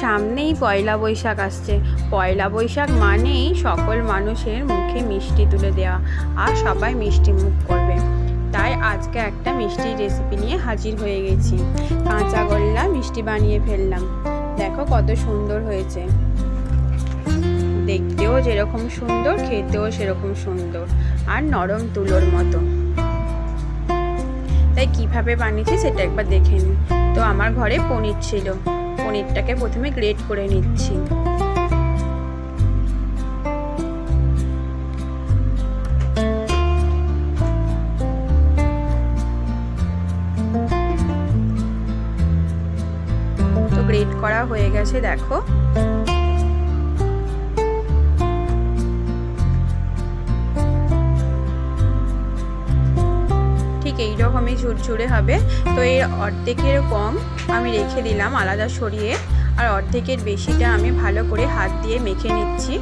সামনেই পয়লা বৈশাখ আসছে। পয়লা বৈশাখ মানেই সকল মানুষের মুখে মিষ্টি তুলে দেওয়া আর সবাই মিষ্টি মুখ করবে। তাই আজকে একটা মিষ্টির রেসিপি নিয়ে হাজির হয়ে গেছি। কাঁচা গোল্লা মিষ্টি বানিয়ে ফেললাম। দেখো কত সুন্দর হয়েছে। দেখতেও যেরকম সুন্দর, খেতেও সেরকম সুন্দর আর নরম তুলোর মতো। তাই কীভাবে বানিয়েছি সেটা একবার দেখে নিই। তো আমার ঘরে পনির ছিল। পনিরটাকে প্রথমে গ্রেট করে নিচ্ছি। তো গ্রেট করা হয়ে গেছে দেখো। ঠিক এই রকমই ঝুরঝুরে হবে। তো এর অর্ধেকের কম আমি রেখে দিলাম আলাদা সরিয়ে। আর অর্ধেকের বেশিটা আমি ভালো করে হাত দিয়ে মেখে নিচ্ছি।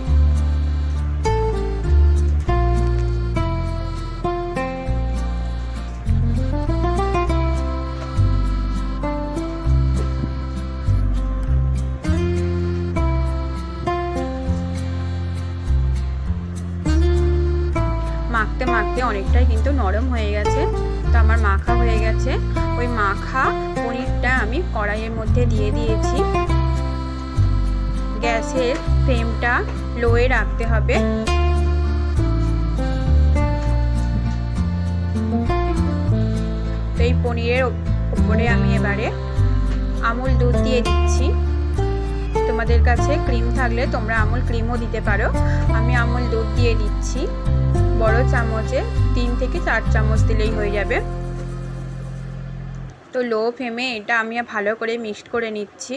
অনেকটাই কিন্তু নরম হয়ে গেছে। তো আমার মাখা হয়ে গেছে। ওই মাখা পনিরটা আমি কড়াইয়ের মধ্যে দিয়ে দিয়েছি। গ্যাসের ফ্লেমটা লোয়ে রাখতে হবে। এই পনিরের উপরে আমি এবারে আমুল দুধ দিয়ে দিচ্ছি। তোমাদের কাছে ক্রিম থাকলে তোমরা আমুল ক্রিমও দিতে পারো। আমি আমুল দুধ দিয়ে দিচ্ছি। বড় চামচে তিন থেকে চার চামচ দিলেই হয়ে যাবে। তো লো ফ্লেমে এটা আমি ভালো করে মিক্সড করে নিচ্ছি।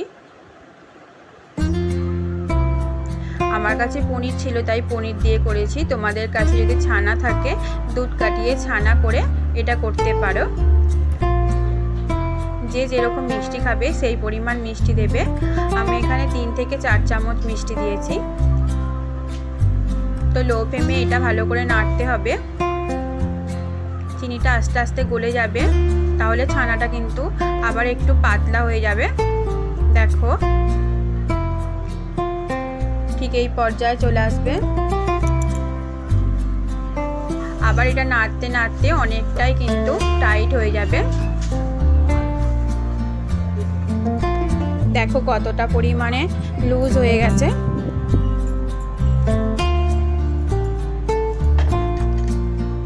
আমার কাছে পনির ছিল, তাই পনির দিয়ে করেছি। তোমাদের কাছে যদি ছানা থাকে, দুধ কাটিয়ে ছানা করে এটা করতে পারো। যে যেরকম মিষ্টি খাবে, সেই পরিমাণ মিষ্টি দেবে। আমি এখানে তিন থেকে চার চামচ মিষ্টি দিয়েছি। তো লো ফ্লেমে এটা ভালো করে নাড়তে হবে। চিনিটা আস্তে আস্তে গলে যাবে, তাহলে ছানাটা কিন্তু আবার একটু পাতলা হয়ে যাবে। দেখো, ঠিক এই পর্যায়ে চলে আসবে। আবার এটা নাড়তে নাড়তে অনেকটাই কিন্তু টাইট হয়ে যাবে। দেখো কতটা পরিমাণে লুজ হয়ে গেছে।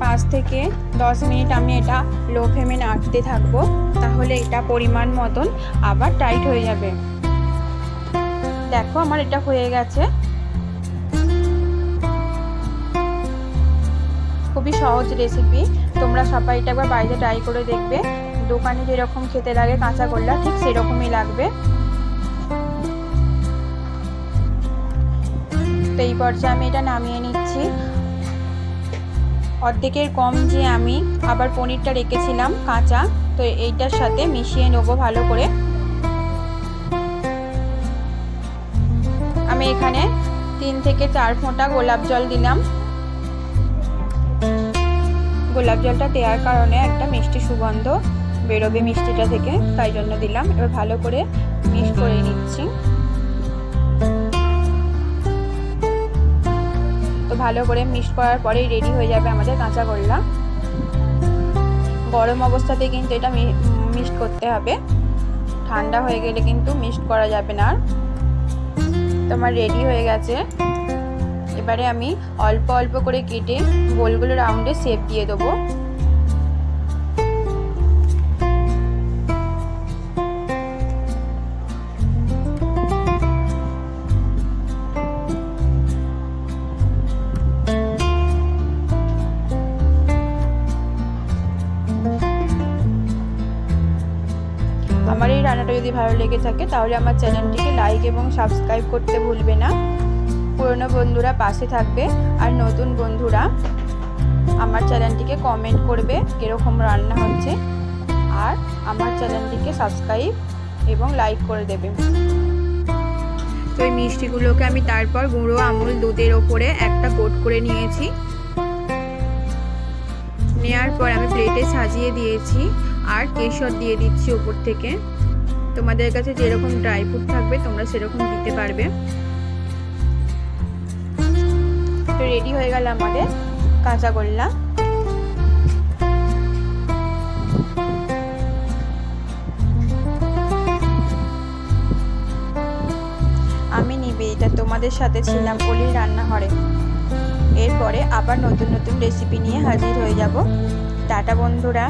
পাঁচ থেকে দশ মিনিট আমি এটা লো ফ্লেমে নাড়তে থাকব, তাহলে এটা পরিমাণ মতন আবার টাইট হয়ে যাবে। দেখো আমার এটা হয়ে গেছে। খুবই সহজ রেসিপি তোমরা সবাই এটা একবার বাড়িতে ট্রাই করে দেখবে। দোকানে যেরকম খেতে লাগে কাঁচা গোল্লা, ঠিক সেরকমই লাগবে। তো এই পর্যায়ে আমি এটা নামিয়ে নিচ্ছি। অর্ধেকের কম যে আমি আবার পনিরটা রেখেছিলাম কাঁচা, তো এইটার সাথে মিশিয়ে নেব ভালো করে। আমি এখানে তিন থেকে চার ফোঁটা গোলাপ জল দিলাম। গোলাপ জলটা দেওয়ার কারণে একটা মিষ্টি সুগন্ধ বেরোবে মিষ্টিটা থেকে, তাই জন্য দিলাম। এবার ভালো করে মিক্স করে নিচ্ছি। ভালো করে মিক্স করার পরেই রেডি হয়ে যাবে আমাদের কাঁচা গোল্লা গরম অবস্থাতে কিন্তু এটা মিক্সড করতে হবে। ঠান্ডা হয়ে গেলে কিন্তু মিক্সড করা যাবে না আর। তোমার রেডি হয়ে গেছে। এবারে আমি অল্প অল্প করে কেটে গোলগুলো রাউন্ডে শেপ দিয়ে দেবো। আমার এই রান্নাটা যদি ভালো লেগে থাকে, তাহলে আমার চ্যানেলটিকে লাইক এবং সাবস্ক্রাইব করতে ভুলবে না। পুরনো বন্ধুরা পাশে থাকবে আর নতুন বন্ধুরা আমার চ্যানেলটিকে কমেন্ট করবে কীরকম রান্না হচ্ছে। আর আমার চ্যানেলটিকে সাবস্ক্রাইব এবং লাইক করে দেবে। তো এই মিষ্টিগুলোকে আমি তারপর গুঁড়ো, আমুল, দুধের ওপরে একটা কোট করে নিয়েছি। নেওয়ার পর আমি প্লেটে সাজিয়ে দিয়েছি। আর কেশর দিয়ে দিচ্ছি উপর থেকে। তোমাদের কাছে যেরকম ড্রাই ফ্রুট থাকবে, তোমরা সেরকম দিতে পারবে। তো রেডি হয়ে গেল আমাদের কাঁচা গোল্লা। আমি নিবেদিতা তোমাদের সাথে ছিলাম অলির রান্নাঘরে। এরপরে আবার নতুন নতুন রেসিপি নিয়ে হাজির হয়ে যাব। টাটা বন্ধুরা।